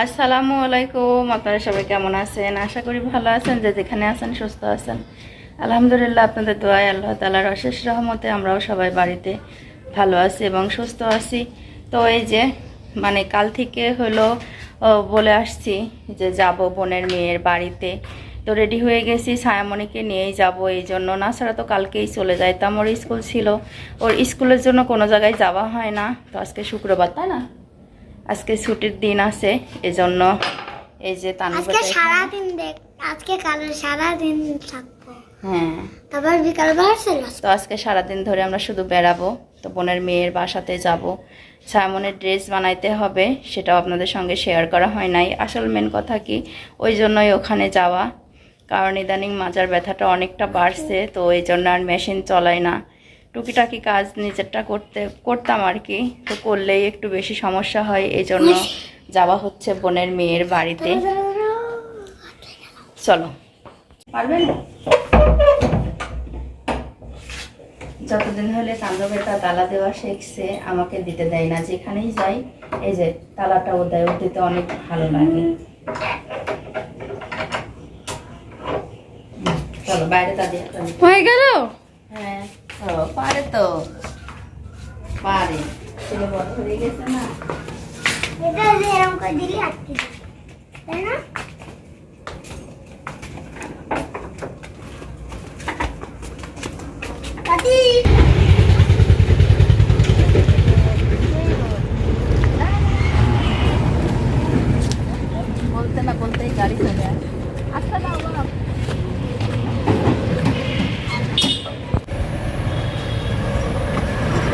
আসসালামু আলাইকুম, আপনারা সবাই কেমন আছেন? আশা করি ভালো আছেন, যে যেখানে আছেন, সুস্থ আছেন। আলহামদুলিল্লাহ, আপনাদের দোয়ায় আল্লাহ তালার অশেষ রহমতে আমরাও সবাই বাড়িতে ভালো আছি এবং সুস্থ আছি। তো এই যে মানে কাল থেকে হলো বলে আসছি যে যাব বোনের মেয়ের বাড়িতে। তো রেডি হয়ে গেছি ছায়ামণিকে নিয়েই যাব, এই জন্য না ছাড়া তো কালকেই চলে যাইতাম। ওর স্কুল ছিল, ওর স্কুলের জন্য কোনো জায়গায় যাওয়া হয় না। তো আজকে শুক্রবার, তাই না? আজকে ছুটির দিন আছে এজন্য এই যে আজকে তানুবাটা সারাদিন দেখ আজকে কালে সারাদিন থাকব। হ্যাঁ। তারপর বিকাল তো আজকে সারাদিন ধরে আমরা শুধু বেড়াবো তো বোনের মেয়ের বাসাতে যাব। সায়মনের ড্রেস বানাইতে হবে সেটাও আপনাদের সঙ্গে শেয়ার করা হয় নাই। আসল মেন কথা কি ওই জন্যই ওখানে যাওয়া। কারণ ইদানিং মাজার ব্যথাটা অনেকটা বাড়ছে তো এই জন্য আর মেশিন চলায় না। টুকিটাকি কাজ নিজেরটা করতে করতাম আর কি। তো করলেই একটু বেশি সমস্যা হয় এই জন্য যাওয়া হচ্ছে বোনের মেয়ের বাড়িতে। চলো। পারবেন যতদিন হলে তাণ্ডবেটা তালা দেওয়া শিখছে আমাকে দিতে দেয় না যেখানেই যাই এই যে তালাটা ও দেয় ও দিতে অনেক ভালো লাগে। চলো বাইরে তা দিয়ে হয়ে গেল? হ্যাঁ। ও, পারে তো। পারে। ছেলে বড় হয়ে গেছে না? এটা এরকম করে দিলি আটকে তাই না? দাদি বলতে না বলতেই গাড়ি চলে আসে আচ্ছা না বাবা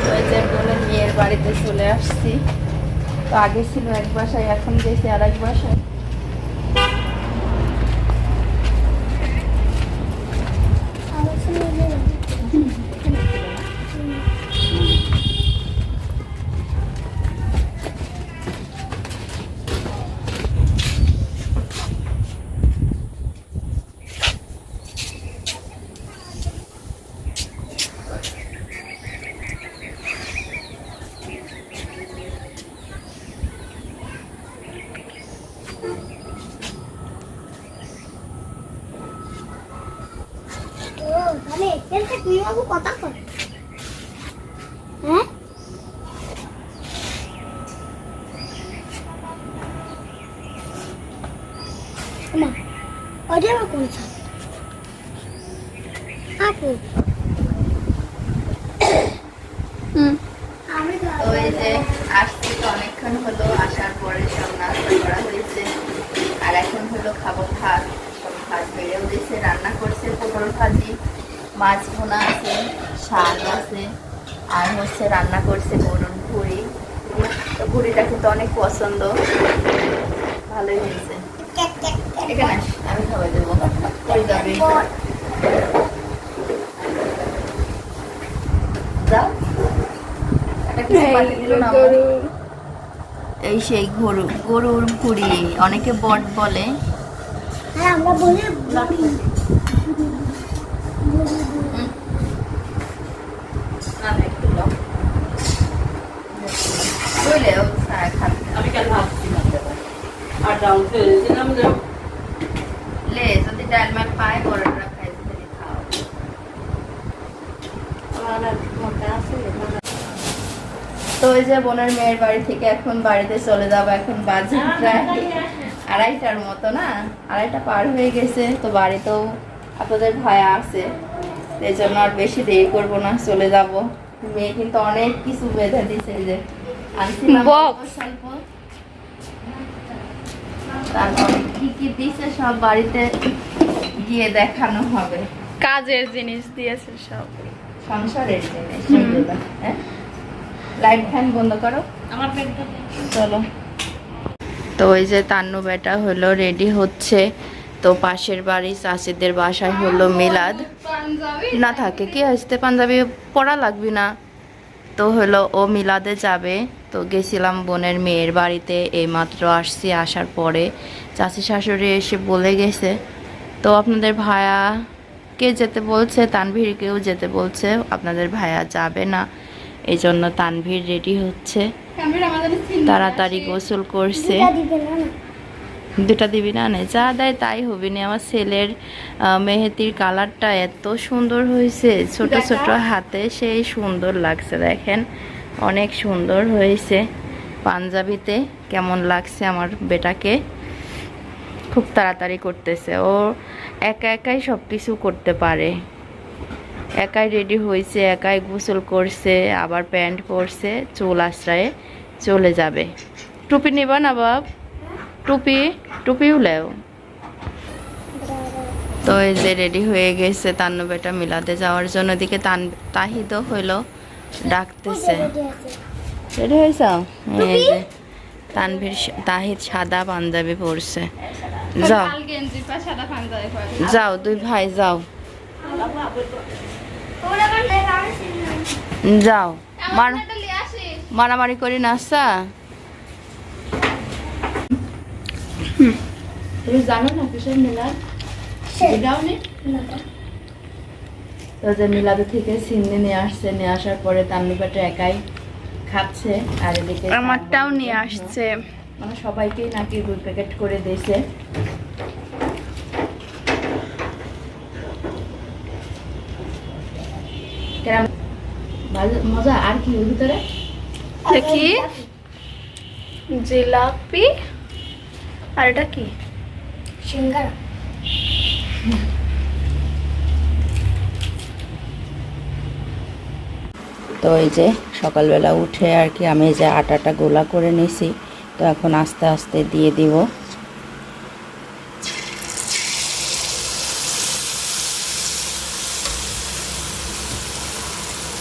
ওই যে বোনের মেয়ের বাড়িতে চলে আসছি। তো আগে ছিল এক বাসায় এখন গেছি আর এক বাসায়। তাহলে এখানটা তুই বাবু কথা কর হ্যাঁ? না ওটা আবার কোন সাল আপু। আমি তো তো এই যে আসছি তো অনেকক্ষণ হলো আসার পরে সব নাস্তা করা হয়েছে। আর এখন হলো খাব ভাত। সব ভাত বেড়েও দিয়েছে রান্না করছে পটল ভাজি। মাছ ভোনা আছে শাক আছে আর হচ্ছে রান্না করছে গরুর ভুড়ি। তো ভুড়িটা কিন্তু অনেক পছন্দ। ভালোই হয়েছে। এখানে আমি খাওয়াই দেবো। যাও? এই সেই গরু গরুর ভুড়ি। অনেকে বট বলে। হ্যাঁ আমরা বলি বুড়ি বুঝলে ও ছাড়া খাবে আমি কাল ভাবছি আর ডাউন ফেলেছিলাম যে লে যদি ডাল মাল পায় বড়টা খাই দিতে খাও আমার আর মোটা আছে তো ওই যে বোনের মেয়ের বাড়ি থেকে এখন বাড়িতে চলে যাব এখন বাজে প্রায় আড়াইটার মতো না? আড়াইটা পার হয়ে গেছে তো বাড়িতেও আপনাদের ভায়া আছে এই জন্য আর বেশি দেরি করব না চলে যাব। মেয়ে কিন্তু অনেক কিছু বেঁধে দিছে যে। আনছিলাম Box. অল্প স্বল্প। তারপর কি কি দিছে সব বাড়িতে গিয়ে দেখানো হবে। কাজের জিনিস দিয়েছে সব। সংসারের জিনিস সেগুলো, হ্যাঁ? লাইট ফ্যান বন্ধ করো। আমার চলো। তো ওই যে তান্নু বেটা হলো রেডি হচ্ছে। তো পাশের বাড়ি চাষিদের বাসায় হলো মিলাদ। না থাকে কি আসতে পাঞ্জাবি পরা লাগবে না। তো হলো ও মিলাদে যাবে। তো গেছিলাম বোনের মেয়ের বাড়িতে এইমাত্র আসছি আসার পরে চাষি শাশুড়ি এসে বলে গেছে। তো আপনাদের ভায়া কে যেতে বলছে? তানভীরকেও যেতে বলছে আপনাদের ভায়া যাবে না। এই জন্য তানভীর রেডি হচ্ছে। তাড়াতাড়ি গোসল করছে। দুটা দিবি না? নে যা দেয় তাই হবি না। আমার ছেলের মেহেদির কালারটা এত সুন্দর হয়েছে ছোট ছোট হাতে সেই সুন্দর লাগছে দেখেন। অনেক সুন্দর হয়েছে পাঞ্জাবিতে কেমন লাগছে আমার বেটাকে। খুব তাড়াতাড়ি করতেছে। ও একা একাই সব কিছু করতে পারে। একাই রেডি হয়েছে একাই গোসল করছে আবার প্যান্ট পরছে চুল আশ্রয়ে চলে যাবে। টুপি নিবা না বাপ? টুপি টুপিও লেও। তো এই যে রেডি হয়ে গেছে তান্নু বেটা মিলাতে যাওয়ার জন্য। এদিকে তান তাহিদও হইল ডাকতেছে। রেডি হয়েছ? এই যে তানভীর তাহিদ সাদা পাঞ্জাবি পরছে। যাও। যাও দুই ভাই যাও। যাও। মার মারামারি করি না তুমি জানো না কিসের মিলাদ? এটাও নেই তো যে মিলাদ থেকে সিন্নি নিয়ে আসছে নিয়ে আসার পরে তান্নি পেটে একাই খাচ্ছে আর এদিকে আমারটাও নিয়ে আসছে। মানে সবাইকেই নাকি দুই প্যাকেট করে দিয়েছে। মজা? আর কি ওর ভিতরে? দেখি জিলাপি? আর এটা কি? তো এই যে সকালবেলা উঠে আর কি আমি যে আটাটা গোলা করে নিছি, তো এখন আস্তে আস্তে দিয়ে দিব।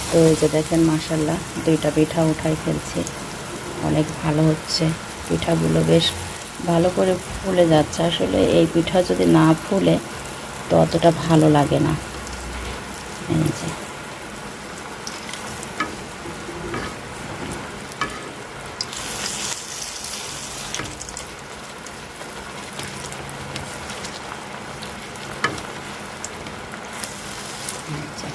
তো এই যে দেখেন মাসাল্লাহ দুইটা পিঠা উঠাই ফেলছি। অনেক ভালো হচ্ছে, পিঠাগুলো বেশ ভালো করে ফুলে যাচ্ছে। আসলে এই পিঠা যদি না ফুলে তো অতটা ভালো লাগে না এই যে আচ্ছা।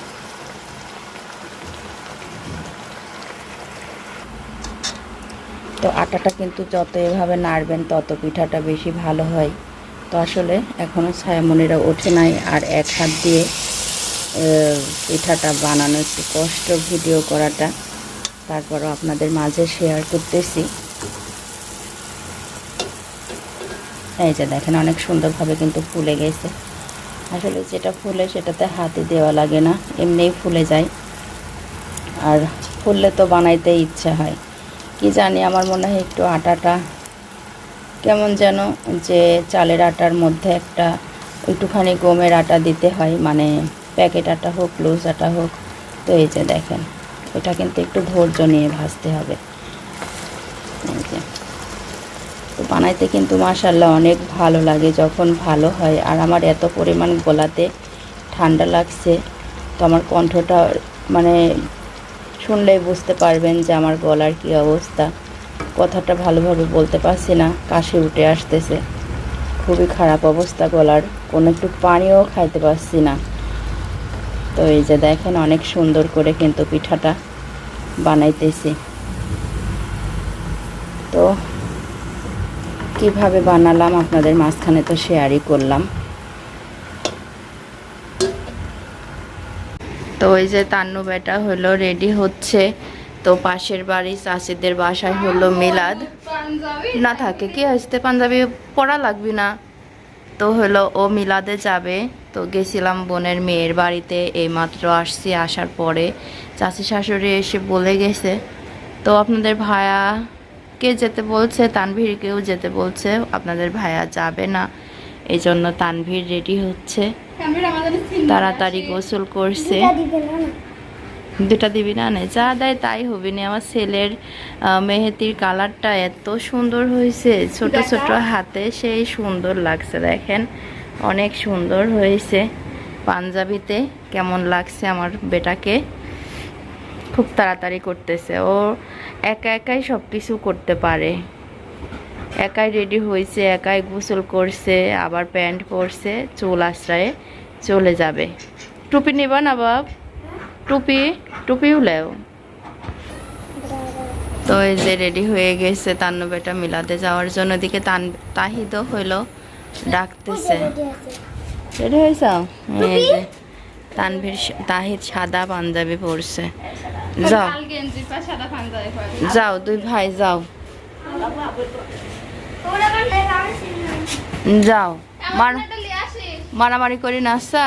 তো আটাটা কিন্তু যত এভাবে নাড়বেন তত পিঠাটা বেশি ভালো হয়। তো আসলে এখনও ছায়ামনিরা ওঠে নাই আর এক হাত দিয়ে পিঠাটা বানানো একটু কষ্ট ভিডিও করাটা। তারপরও আপনাদের মাঝে শেয়ার করতেছি। এই যে দেখেন অনেক সুন্দরভাবে কিন্তু ফুলে গেছে। আসলে যেটা ফুলে সেটাতে হাতে দেওয়া লাগে না, এমনিই ফুলে যায়। আর ফুললে তো বানাইতে ইচ্ছা হয়। কি জানি, আমার মনে হয় একটু আটাটা। কেমন যেন যে চালের আটার মধ্যে একটা একটুখানি গমের আটা দিতে হয় মানে প্যাকেট আটা হোক, লুজ আটা হোক। তো এই যে দেখেন এটা কিন্তু একটু ধৈর্য নিয়ে ভাজতে হবে। তো বানাইতে কিন্তু মাসাল্লাহ অনেক ভালো লাগে, যখন ভালো হয়। আর আমার এত পরিমাণ গলাতে ঠান্ডা লাগছে, তো আমার কণ্ঠটা মানে শুনলেই বুঝতে পারবেন যে আমার গলার কী অবস্থা। কথাটা ভালোভাবে বলতে পারছি না, কাশি উঠে আসতেছে। খুবই খারাপ অবস্থা গলার, কোনো একটু পানিও খাইতে পারছি না। তো এই যে দেখেন, অনেক সুন্দর করে কিন্তু পিঠাটা বানাইতেছি। তো কীভাবে বানালাম আপনাদের মাঝখানে তো শেয়ারই করলাম। তো ওই যে তান্নু বেটা হলো রেডি হচ্ছে। তো পাশের বাড়ি চাষিদের বাসায় হলো মিলাদ। না থাকে কি, আসতে পাঞ্জাবি পড়া লাগবে না। তো হলো ও মিলাদে যাবে। তো গেছিলাম বোনের মেয়ের বাড়িতে, এইমাত্র আসছি, আসার পরে। চাষি শাশুড়ি এসে বলে গেছে। তো আপনাদের ভায়াকে যেতে বলছে? তানভীরকেও যেতে বলছে। আপনাদের ভায়া যাবে না। এই জন্য তানভীর রেডি হচ্ছে। তাড়াতাড়ি গোসল করছে। দুটা দিবে না না। যা দেয় তাই হবি না। আমার ছেলের আহ, মেহেদির কালারটা এত সুন্দর হয়েছে ছোট ছোট হাতে সেই সুন্দর লাগছে দেখেন। অনেক সুন্দর হয়েছে পাঞ্জাবিতে কেমন লাগছে আমার বেটাকে। খুব তাড়াতাড়ি করতেছে ও একা একাই সব কিছু করতে পারে। একাই রেডি হয়েছে একাই গোসল করছে আবার প্যান্ট পরছে চুল আশ্রয়ে চলে যাবে। টুপি নিবা না বাপ? টুপি টুপিও লেও তো এই যে রেডি হয়ে গেছে তান্নু বেটা মিলাতে যাওয়ার জন্য। দিকে তান তাহিদও হইল ডাকতেছে। রেডি হয়েছ? এই যে তানভীর তাহিদ সাদা পাঞ্জাবি পরছে। যাও। যাও দুই ভাই যাও। যাও। মারামারি করি না আচ্ছা?